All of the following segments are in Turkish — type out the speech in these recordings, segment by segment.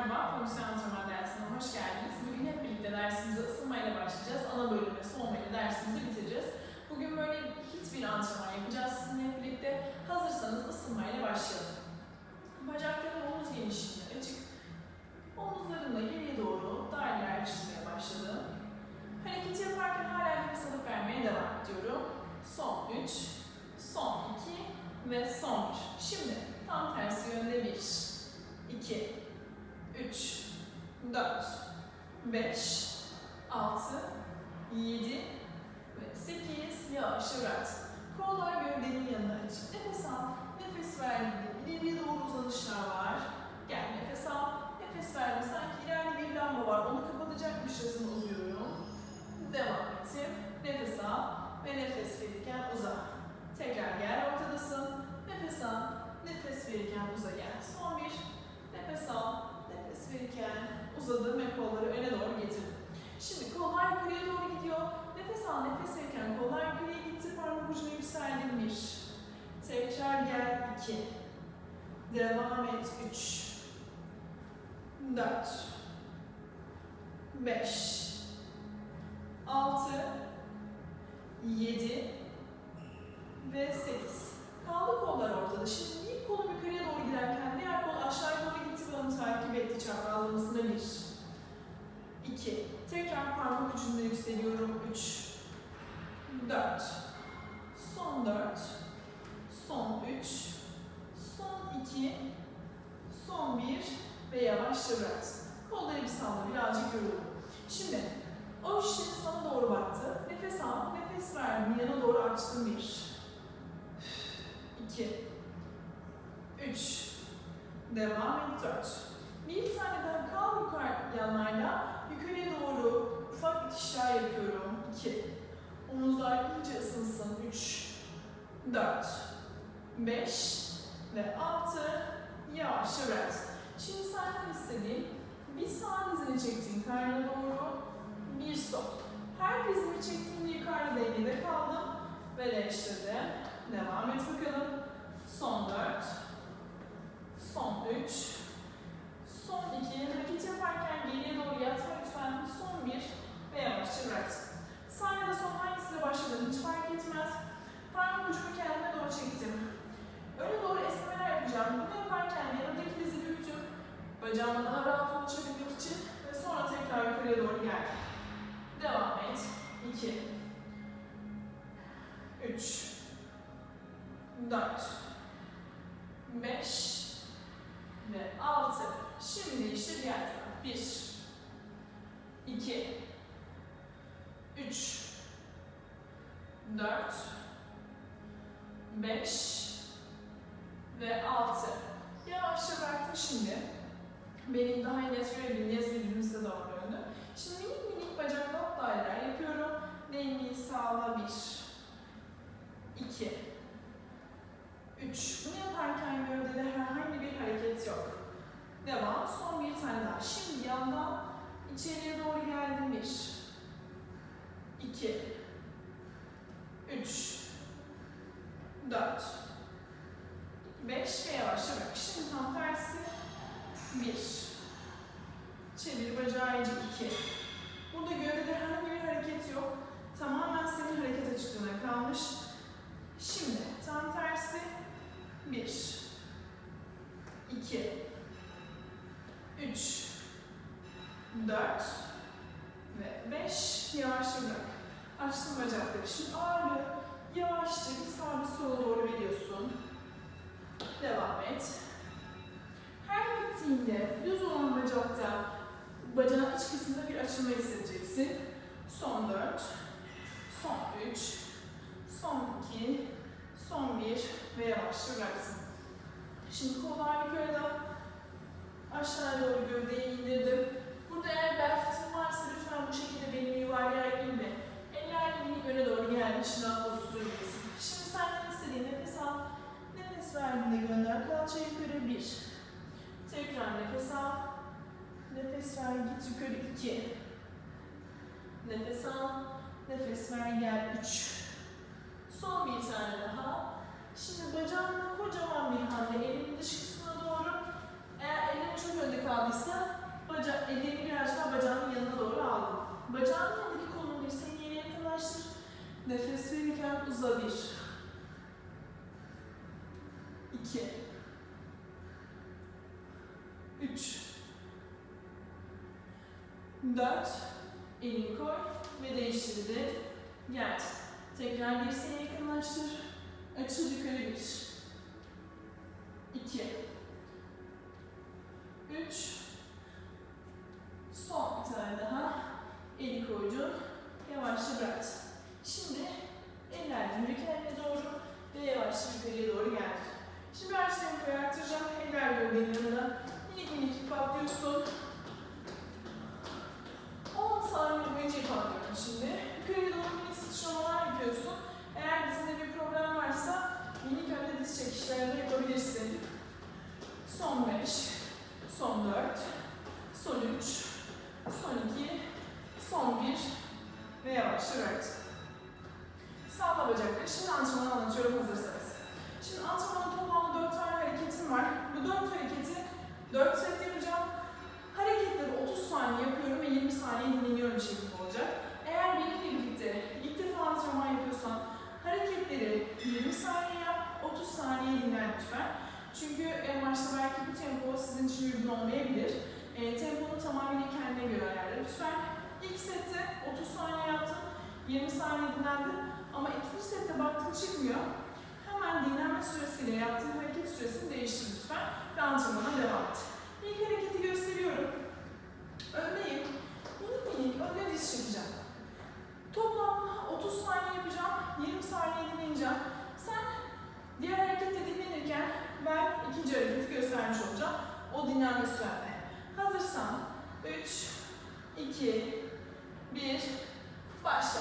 merhaba. Fonksiyon antrenman dersine hoş geldiniz. Bugün hep birlikte dersimize ısınmayla başlayacağız. Ana bölüm ve soğumayla dersimizi bitireceğiz. Bugün böyle hiçbir antrenman yapacağız Bırak. Şimdi senden istediğim bir sağ dizini çektin karnına doğru bir stop. Her dizimi çektiğimde yukarıda dengede kaldım ve değiştirdim. Devam et bakalım. Son 4, son 3, son 2. Hareket yaparken geriye doğru yatma lütfen. Son 1 ve yavaşça bırak. Sağ ya da sol hangisiyle başladığını hiç fark etmez. Parmak ucumu kendime doğru çektim. Öne doğru esnemeler yapacağım. Bunu yaparken yanımdaki dizi büyütüp bacağıma daha rahat ulaşabilmek için ve sonra tekrar yukarıya doğru gel. Devam et. 2 3 4 5 ve 6 Şimdi değiştir diğer taraf. 1 2 3 4 5 ve 6 Yavaşça bıraktım şimdi. Benim daha net görebildiğiniz bir yüzümüze doğru döndü. Şimdi minik minik bacak not daireler yapıyorum. Dengeyi sağla 1 2 3 Bunu yaparken gövdede herhangi bir hareket yok. Devam. Son bir tane daha. Şimdi yandan içeriye doğru geldim 1 2 3 4 5 ve yavaşça bırak. Şimdi tam tersi 1 Çevir bacağı iyice 2 Burada gövdede herhangi bir hareket yok. Tamamen senin hareket açıklığına kalmış. Şimdi tam tersi 1 2 3 4 ve 5 yavaşça bırak. Açtım bacakları. Şimdi ağırlığı yavaşça bir sağa bir sola doğru veriyorsun. Devam et. Her gittiğinde düz olan bacakta bacağın iç kısmında bir açılma hissedeceksin. Son 4, son 3, son 2, son 1 ve yavaşça bıraksın. Şimdi kollar yukarıda. Aşağıya doğru gövdeyi indirdim. Burada eğer bel fıtığın varsa lütfen bu şekilde belini yuvarlayarak inme. Eller minik öne doğru geldi. Şınav pozisyonu gibisin. Şimdi senden istediğin nefes al. Nefes verdiğinde gönder kalça yukarı 1. Tekrar nefes al. Nefes ver git yukarı 2. Nefes al. Nefes ver gel 3. Son bir tane daha. Şimdi bacağınla kocaman bir hamle elinin dış kısmına doğru. Eğer ellerin çok önde kaldıysa baca, ellerini biraz daha bacağının yanına doğru aldın. Bacağın yanındaki kolunu dirseğin yerine yakınlaştır. Nefes verirken uza bir. İki. Üç. Dört. Elini koy ve değiştirdi. Gel. Tekrar dirseğe yakınlaştır. Açıl yukarı bir. İki. Üç. Son bir tane daha. Eli koydun. Yavaşça bırak. Şimdi eller yürü kendine doğru ve yavaşça yukarıya doğru gel. Şimdi her tempoyu arttıracağım. Eller gövdenin yanına. Minik minik patlıyorsun. 10 saniye boyunca yapamıyorum şimdi. Yukarıya doğru minik sıçramalar yapıyorsun. Eğer dizinde bir problem varsa minik önde diz çekişlerini yapabilirsin. Son 5, son 4, son 3, son 2, son 1 ve yavaşça bırak. Sağla bacakları. Şimdi antrenmanı anlatıyorum hazırsanız. Şimdi antrenmanın toplamda 4 tane hareketim var. Bu 4 hareketi 4 set yapacağım. Hareketleri 30 saniye yapıyorum ve 20 saniye dinleniyorum şeklinde olacak. Eğer benimle birlikte ilk defa antrenman yapıyorsan hareketleri 20 saniye yap, 30 saniye dinlen lütfen. Çünkü en başta belki bu tempo sizin için uygun olmayabilir. E, temponu tamamıyla kendine göre ayarla. Lütfen ilk sette 30 saniye yaptın, 20 saniye dinlendin ama ikinci sette baktın çıkmıyor. Hemen dinlenme süresiyle yaptığın hareket süresini değiştir lütfen ve antrenmana devam et. İlk hareketi gösteriyorum. Öndeyim. Önde diz çekeceğim. Toplam 30 saniye yapacağım. 20 saniye dinleneceğim. Sen diğer harekette dinlenirken ben ikinci hareketi göstermiş olacağım. O dinlenme sürende. Hazırsan 3, 2, 1, başla.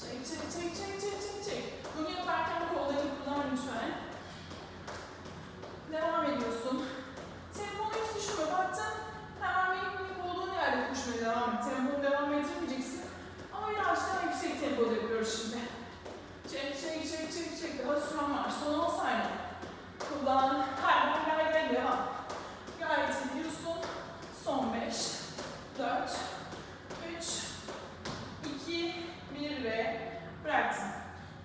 Çek çek çek çek çek çek çek. Bunu yaparken kollarını kullan lütfen. Devam ediyorsun. Yüksek tempoda yapıyoruz şimdi. Çek çek çek çek çek. Daha süren var. Son 10 saniye. Kullan. Gel gel devam. Gayet iyi. Son 5, 4, 3, 2, 1 ve bıraktım.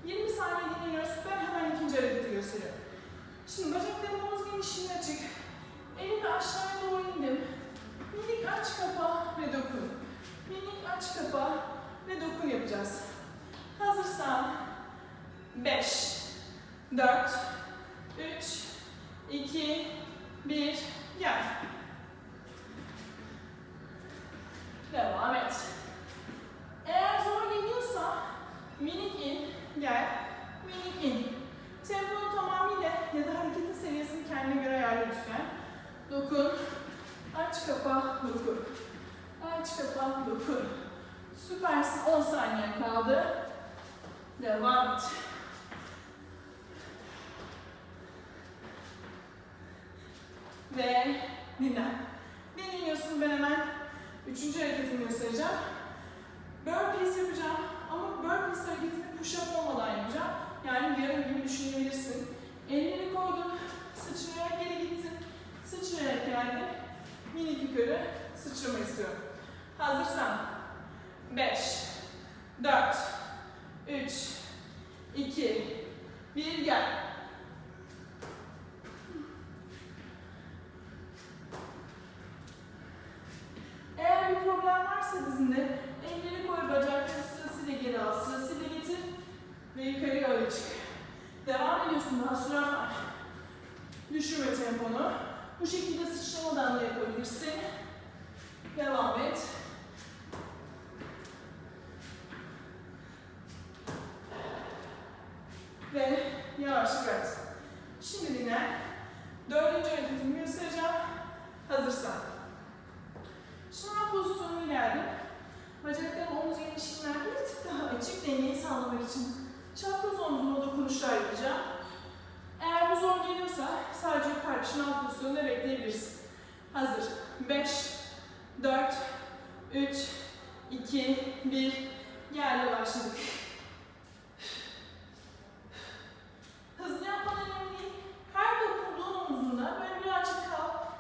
20 saniye dinleniyoruz. Ben hemen ikinci hareketi gösteriyorum. Şimdi bacaklarım omuz genişliğine açık. Elimi aşağıya doğru indim. Minik aç kapa ve dokun. Minik aç kapa ve dokun yapacağız. Hazırsan 5, 4, 3, 2, 1, gel. Devam et. Eğer zor geliyorsa minik in, gel. Minik in. Temponu tamamıyla ya da hareketin seviyesini kendine göre ayarla lütfen. Dokun. Aç kapa, dokun. Aç kapa, dokun. Süpersin. 10 saniye kaldı. Devam et. Ve dinlen. Dinleniyorsun ben hemen üçüncü hareketimi göstereceğim. Burpees yapacağım ama burpees hareketini push-up olmadan yapacağım. Yani yarım gibi düşünebilirsin. Elleri koydun, sıçrayarak geri gittin, sıçrayarak geldin. Minik yukarı sıçrama istiyorum. Hazırsan 5, 4, 3, 2, 1 gel. Eğer bir problem varsa dizinde elleri koy bacakları sırasıyla geri al, sırasıyla getir ve yukarıya öyle çık. Devam ediyorsun daha süren var. Temponu. Bu şekilde sıçramadan da yapabilirsin. Devam et.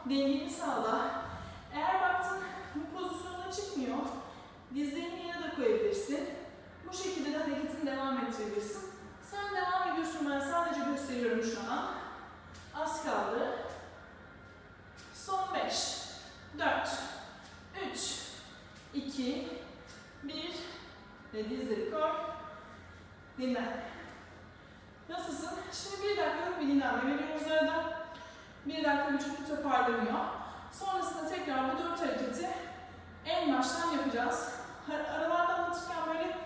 dengeni sağla. Eğer baktın bu pozisyona çıkmıyor, dizlerini yere de koyabilirsin. Bu şekilde de hareketini devam ettirebilirsin. Sen devam ediyorsun, ben sadece gösteriyorum şu an. Az kaldı. Son 5, 4, 3, 2, 1 ve dizleri koy. Dinlen. Nasılsın? Şimdi bir dakikalık bir dinlenme veriyoruz arada. Bir dakika vücut toparlanıyor. Sonrasında tekrar bu dört hareketi en baştan yapacağız. Ar- Aralarda anlatırken böyle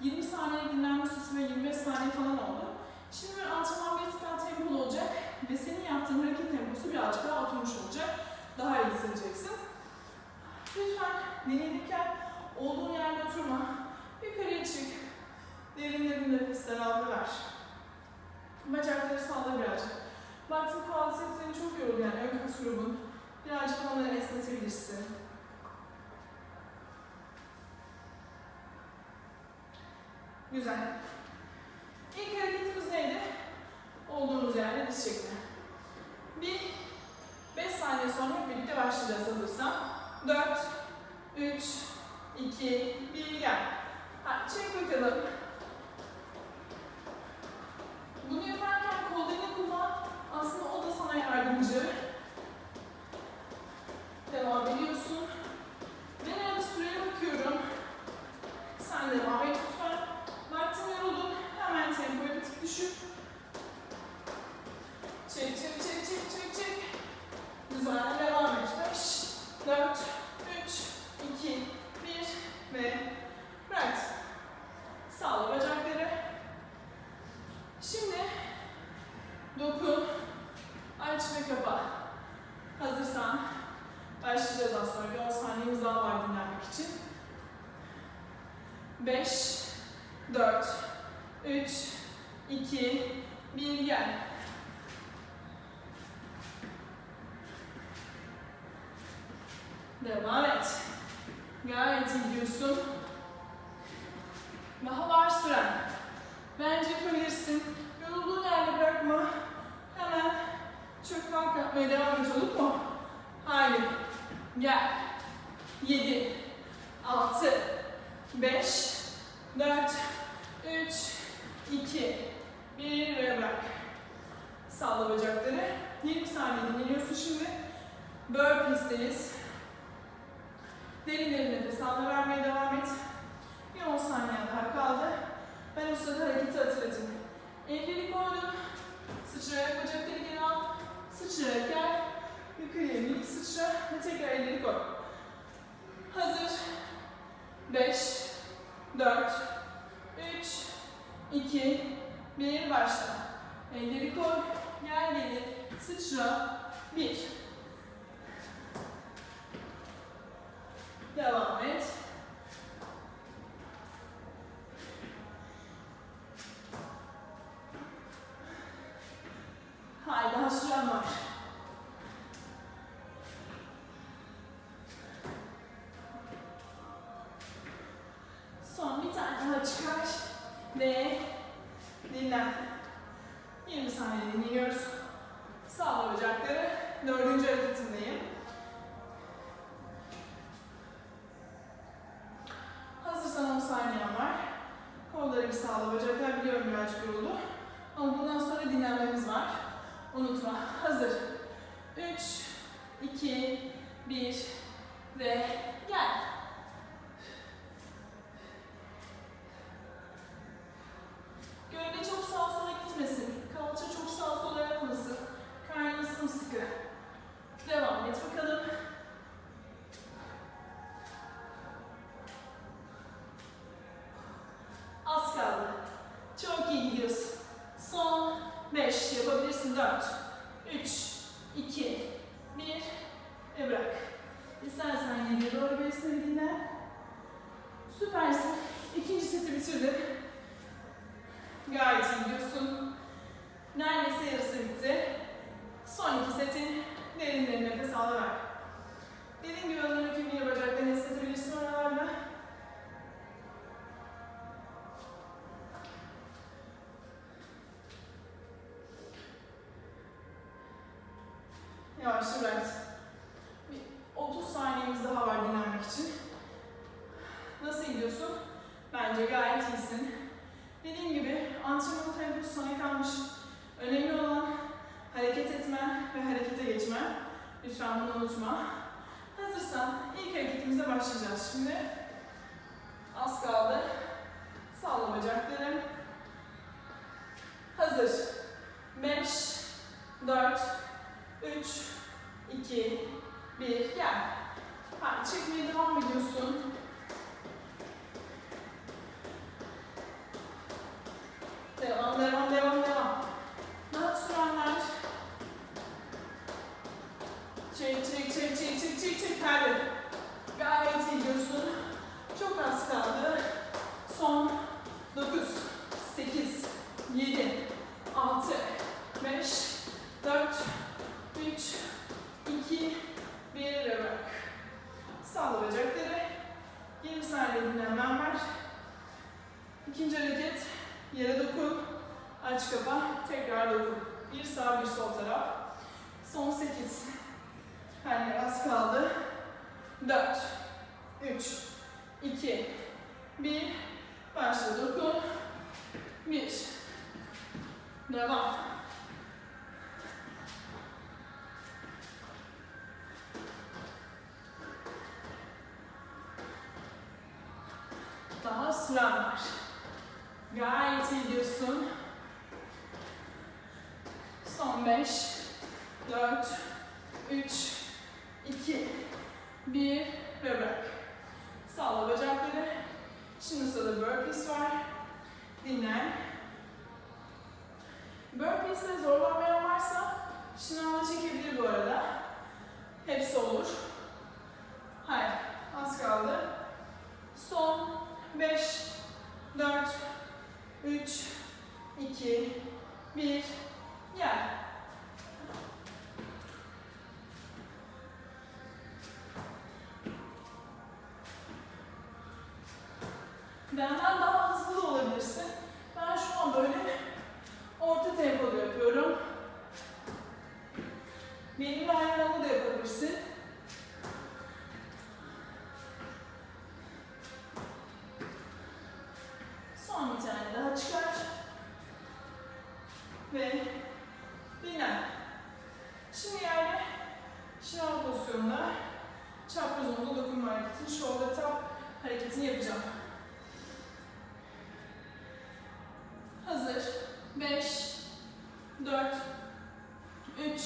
20 saniye dinlenme süresi ve 25 saniye falan oldu. Şimdi böyle antrenman bir tık daha tempolu olacak ve senin yaptığın hareket temposu birazcık daha oturmuş olacak. Daha iyi hissedeceksin. Lütfen dinlenirken olduğun yerde oturma. Yukarıya çık. Derin derin nefesler al ve ver. Bacakları salla birazcık. Baktın quadriceps seni çok yoruldu yani ön kas grubun. Birazcık onları esnetebilirsin. Güzel. İlk hareketimiz neydi? Olduğumuz yerde diz şekli. Bir, beş saniye sonra birlikte başlayacağız hazırsan. Dört, üç, iki, bir, gel. Hadi çek bakalım. Bunu yaparken. Aslında o da sana yardımcı. Devam ediyorsun. Ben arada süreye bakıyorum. Sen devam et lütfen. Baktın yoruldun. Hemen tempoyu bir tık düşür. Çek çek çek çek çek çek. Güzel devam et. 5, 4, 3, 2, 1 ve bırak. Sağla bacakları. Şimdi dokun, aç ve kapa. Hazırsan başlayacağız az sonra. Bir 10 saniyemiz daha var dinlenmek için. 5, 4, 3, 2, 1 gel. Devam et. Gayet iyi gidiyorsun. Daha var süren. Bence yapabilirsin. Yorulduğun yerde bırakma. Hemen çök kalk yapmaya devam et olur mu? Haydi. Gel. 7, 6, 5, 4, 3, 2, 1 ve bırak. Sağla bacakları. 20 saniye dinleniyorsun şimdi. Burpee'steyiz. Derin derin nefes al ve vermeye devam et. Bir 10 saniye daha kaldı. Ben o sırada hareketi hatırlatayım. Elleri koydun. Sıçrayarak bacakları geri al. Sıçrayarak gel. Yukarıya minik sıçra ve tekrar elleri koy. Hazır. 5, 4, 3, 2, 1 başla. Elleri koy. Gel geri. Sıçra. 1. Devam et. Sağla bacaklar. Biliyorum birazcık yoruldu. Ama bundan sonra dinlenmemiz var. Unutma. Hazır. 3, 2, 1 ve gel. Gövde çok sağa sola gitmesin. Kalça çok sağa sola yapmasın. Karnın sımsıkı. Devam et bakalım. Az kaldı. Çok iyi gidiyorsun. Son 5 yapabilirsin 4 3 2 1 ve bırak. İstersen yine doğru besini dinle. Süpersin. İkinci seti bitirdin. Gayet iyi gidiyorsun. Neredeyse yarısı bitti. Son iki setin derin derin nefes al ve ver. Dediğim gibi az önceki gibi bacaklarını esnetebilirsin oralarda. Yavaşça bırak. Bir 30 saniyemiz daha var dinlenmek için. Nasıl gidiyorsun? Bence gayet iyisin. Dediğim gibi antrenman temposu sana kalmış. Önemli olan Lütfen bunu unutma. Hazırsan ilk hareketimize başlayacağız şimdi. Az kaldı. Sağla bacakları. Hazır. 5, 4, 3, 2, 1, gel. Hadi çekmeye devam ediyorsun. Devam, devam, devam, devam. Daha sürenler. Çek, çek, çek, çek, çek, çek, çek. Hadi. Gayet iyi gidiyorsun. Çok az kaldı. Son 9, 8, 7, 6, 5, 4, 3, 2, 1 ve bırak. Sağla bacakları. 20 saniye dinlenmem var. İkinci hareket. Yere dokun. Aç kapa. Tekrar dokun. Bir sağ bir sol taraf. Son 8. Her yer az kaldı. 4, 3, 2, 1. Başla dokun. 1. Devam. Daha süren var. Gayet iyi gidiyorsun. Son 5, 4, 3, 2, 1 ve bırak. Sağla bacakları. Şimdi sırada burpees var. Dinlen. Burpees'e zorlanmayan varsa pozisyonunda çapraz omuzda dokunma hareketini, shoulder tap hareketini yapacağım. Hazır. 5, 4, 3,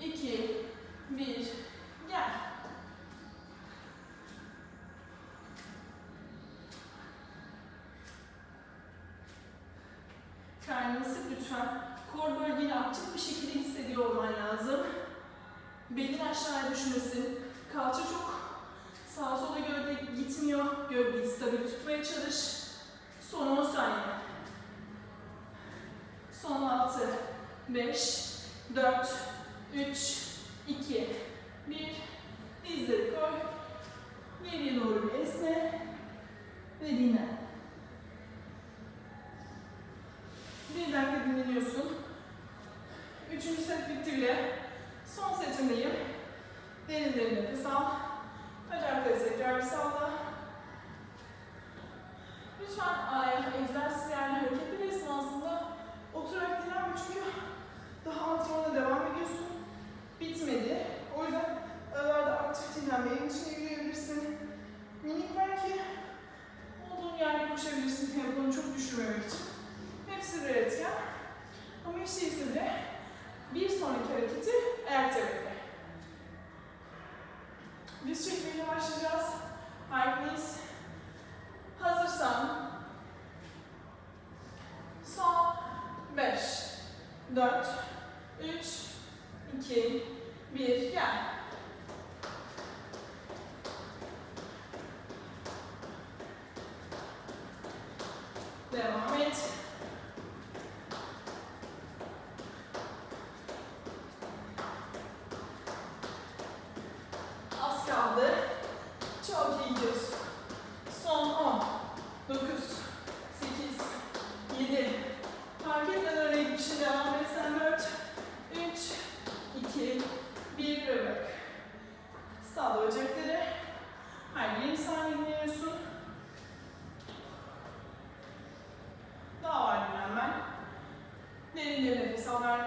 2, 1, gel. Karnını sık lütfen. Kor bölgeni aktif bir şekilde hissediyor olman lazım. Belin aşağıya düşmesin. Kalça çok sağa sola gövde gitmiyor. Gövdeyi stabil tutmaya çalış. Son 10 saniye. Son 6, 5, 4, 3, 2, 1. Dizleri koy. Geriye doğru bir esne. Ve dinlen. Bir dakika dinleniyorsun. Üçüncü set bitti bile. Son setimdeyim. Derin derin nefes al. Bacakları tekrar bir salla. Lütfen ayak egzersiz yani hareketler esnasında oturarak dinlenme çünkü daha antrenmana devam ediyorsun. Bitmedi. O yüzden aralarda aktif dinlenmeyin için yürüyebilirsin. Minik belki olduğun yerde koşabilirsin temponu çok düşürmemek için. Hepsi bir etken. Ama hiç değilse de bir sonraki hareketi ayakta bekle. Diz çekmeyle başlayacağız. Knees. Hazırsan son 5, 4, 3, 2, 1, gel. Devam et. Az kaldı. Çok iyi gidiyorsun. Son 10, 9, 8, 7, fark etmeden oraya gitmişe devam et. Sen 4, 3, 2, 1 ve bırak. Sağla bacakları. 20 saniye dinliyorsun. Daha var dinlenmen. Derin derin nefes al ver.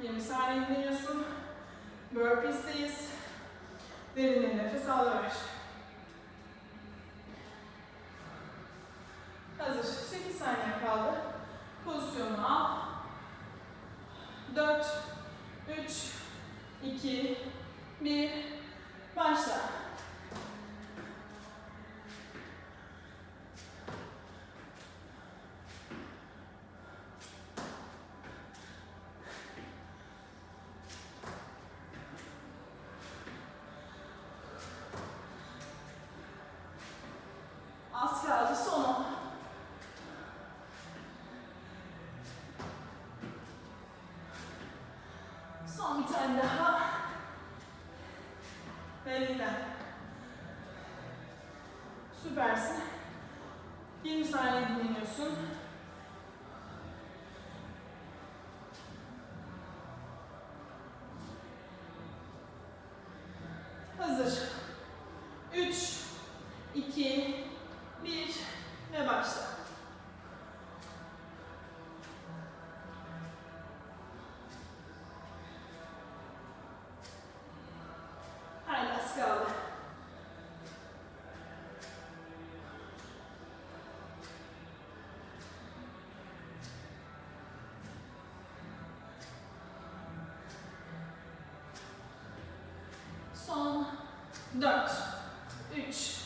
20 saniye dinliyorsun. Burpees'teyiz. Derinden nefes al. Son bir tane daha. Elinden. Süpersin. 20 saniye dinleniyorsun. Son dört, üç,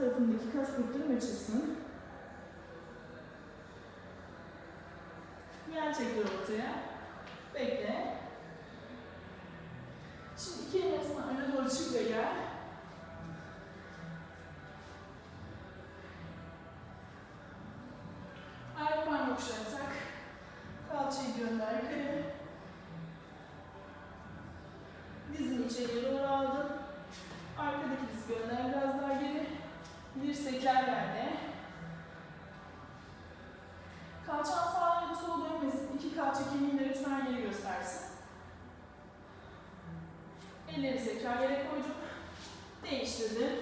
tarafındaki kas gruplarım açılsın. Yan çektir ortaya. Bekle. Şimdi iki el arasına öne doğru çık ve gel. Ayak parmak kuşatsak. Kalçayı gönder yukarı. Dizini içeriye doğru aldın. Arkadaki diz gönder biraz daha geri. Bir dirsekler yerde. Kalçan sağa ya da sola dönmesin. İki kalça kemiğinde lütfen geri göstersin. Ellerimizi tekrar yere koyduk. Değiştirdim.